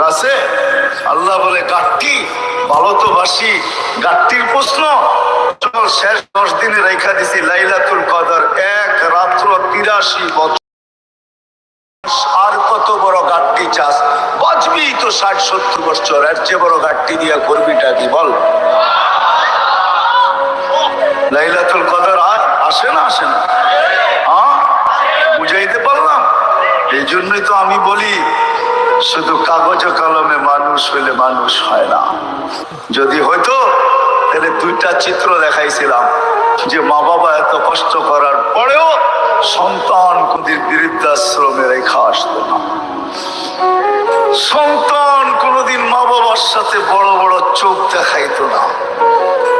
রাসে আল্লাহ বলে, গাঠটি, ভালো তো গাঠটির প্রশ্ন। শেষ দশ দিনে রেখা দিছি, লাইলাতুল কদর। এক রাত্র তিরাশি বছর। আর কত বড় চাস? বাঁচবি তো ষাট, সত্তর বছর। এর চেয়ে বড় গাঠটি দিয়া করবিটা কি, বল। লাইলাতুল কদর আসে না আসে না। বুঝাইতে পারলাম? এই জন্যই তো আমি বলি শুধু কাগজ কলমে মানুষ হইলে মানুষ হয় না। যদি হয়তো তাহলে দুইটা চিত্র দেখাইছিলাম, যে মা বাবা এত কষ্ট করার পরেও সন্তান কোনদিন বৃদ্ধাশ্রমে রেখা আসতো না। সন্তান কোনোদিন মা বাবার সাথে বড় বড় চোখ দেখাইতো না।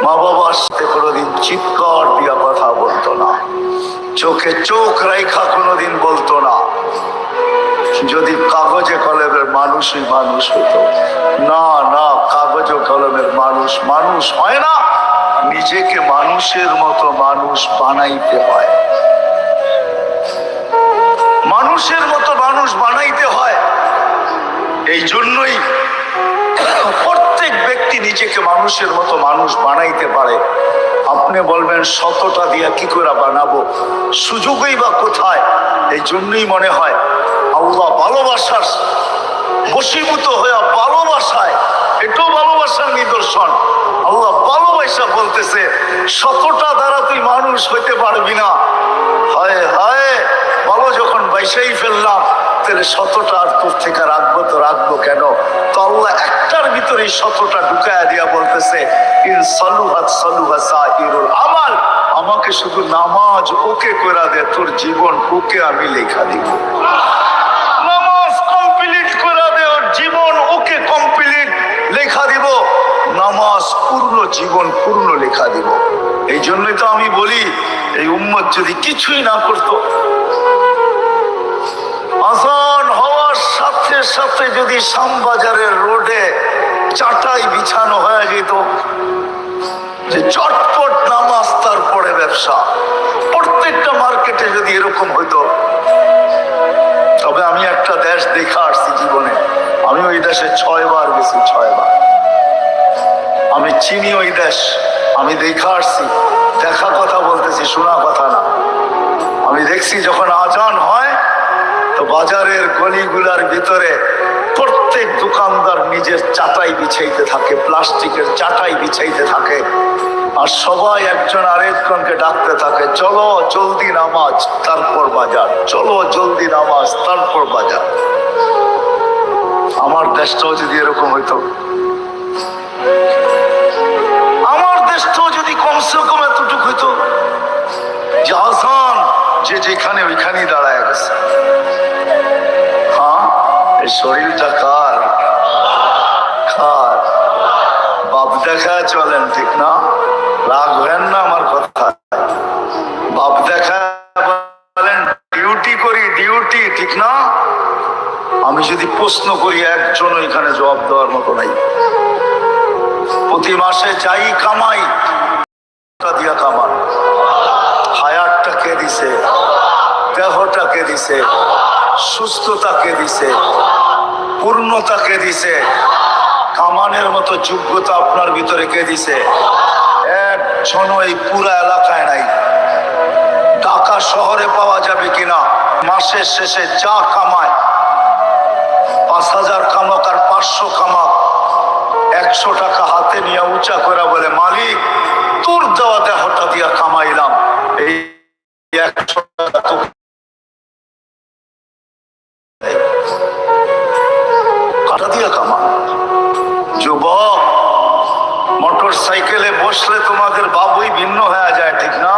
মা বাবার সাথে কোনোদিন চিৎকার দিয়া কথা বলতো না। চোখে চোখ রেখা কোনোদিন বলতো না। যদি কাগজে কলমের মানুষই মানুষ হতো। না না, কাগজ কলমের মানুষ মানুষ হয় না। নিজেকে মানুষের মতো মানুষ বানাইতে হয়। মানুষের মতো মানুষ বানাইতে হয়। এই জন্যই প্রত্যেক ব্যক্তি নিজেকে মানুষের মতো মানুষ বানাইতে পারে। আপনি বলবেন শতটা দিয়া কি করে বানাবো? সুযোগই বা কোথায়? এই জন্যই মনে হয় আল্লাহ ভালোবাসার বশীভূত হইয়া ভালোবাসায়, এটাও ভালোবাসার নিদর্শন। আল্লাহ ভালোবাসা বলতেছে শতটা দ্বারা তুই মানুষ হইতে পারবি না। হায় হায় ভালো যখন বাইসাই ফেললাম, তাহলে শতটা আর তোর থেকে রাখব তো রাখব কেন? তো আল্লাহ একটার ভিতরে শতটা ঢুকায়া দিয়া বলতেছে, ইন সালুহাত সালুহা সাহিরুল আমাল। আমাকে শুধু নামাজ ওকে করে দে, তোর জীবন ওকে আমি লেখা দিব নামাজ কমপ্লিট করে দে ওর জীবন ওকে কমপ্লিট লেখা দিব নামাজ পূর্ণ জীবন লেখা দিব। এই জন্যই তো আমি বলি, এই উম্মত যদি কিছুই না করতো, আজান হওয়ার সাথে সাথে যদি শ্যামবাজারের রোডে চাটাই বিছানো হয়ে যেত, যে চটপট নামাজ তারপরে ব্যবসা। প্রত্যেকটা মার্কেটে যদি এরকম হইতো, তবে আমি একটা দেশ দেখা আসছি জীবনে। আমি ওই দেশে ছয় বার গেছি ছয় বার আমি চিনি ওই দেশ। আমি দেখা আসছি। দেখা কথা বলতেছি, শোনা কথা না। আমি দেখছি যখন আজান হয়, তো বাজারের গলিগুলার ভিতরে প্রত্যেক দোকানদার নিজের চাটাই বিছাইতে থাকে, প্লাস্টিকের চাটাই বিছাইতে থাকে। আর সবাই একজন আরেকজনকে ডাকতে থাকে, চলো জলদি নামাজ, তারপর বাজার। চলো জলদি নামাজ, তারপর বাজার। আমার দেশটাও যদি এরকম হইতো যে যেখানে ওইখানেই দাঁড়ায় গেছে। হ্যাঁ? এই শরীরটা কার? কার? বাপ দেখা চলেন, ঠিক না? রাগ হেন না আমার কথা। বাপ দেখা বলেন, ডিউটি করি, ডিউটি ঠিক না? আমি যদি প্রশ্ন করি, একজন এখানে জবাব দেওয়ার মতো নাই। প্রতি মাসে যাই কামাই দিয়া কামান হায়ারটা কে দিছে দেহটা কে দিছে সুস্থতা কে দিছে পূর্ণতা কে দিছে, কামানের মতো যোগ্যতা আপনার ভিতরে কে দিছে? একজন এই পুরা এলাকায় নাই। ঢাকা শহরে পাওয়া যাবে কিনা? মাসের শেষে যা কামায়, পাঁচ হাজার কামাক আর পাঁচশো কামাক, একশো টাকা হাতে নিয়ে উঁচা করে বলে, মালিক, তোর দেওয়া দেহটা দিয়া কামাইলাম। যুবক মোটর সাইকেলে বসলে তোমাদের বাবুই ভিন্ন হয়ে যায় ঠিক না?